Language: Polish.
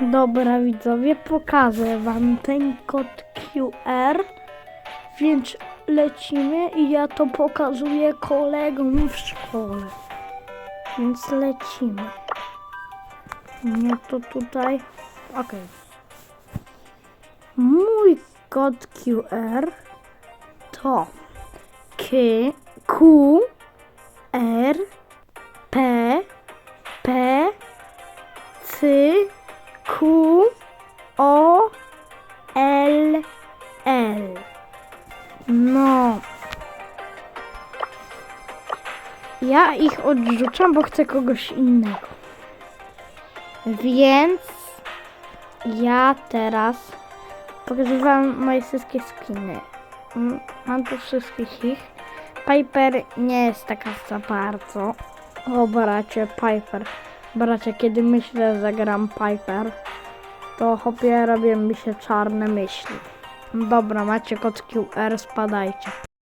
Dobra widzowie, pokażę wam ten kod QR, więc lecimy i ja to pokazuję kolegom w szkole. Więc lecimy. Nie to tutaj. Ok. Mój kod QR to K, Q, R, P, P, C, Q, O, L, L. No. Ja ich odrzucam, bo chcę kogoś innego. Więc ja teraz pokażę wam moje wszystkie skiny. Mam tu wszystkich ich. Piper nie jest taka za bardzo. O bracie, Piper. Bracie, kiedy myślę, że gram Piper, to chopie robią mi się czarne myśli. Dobra, macie kod QR, spadajcie.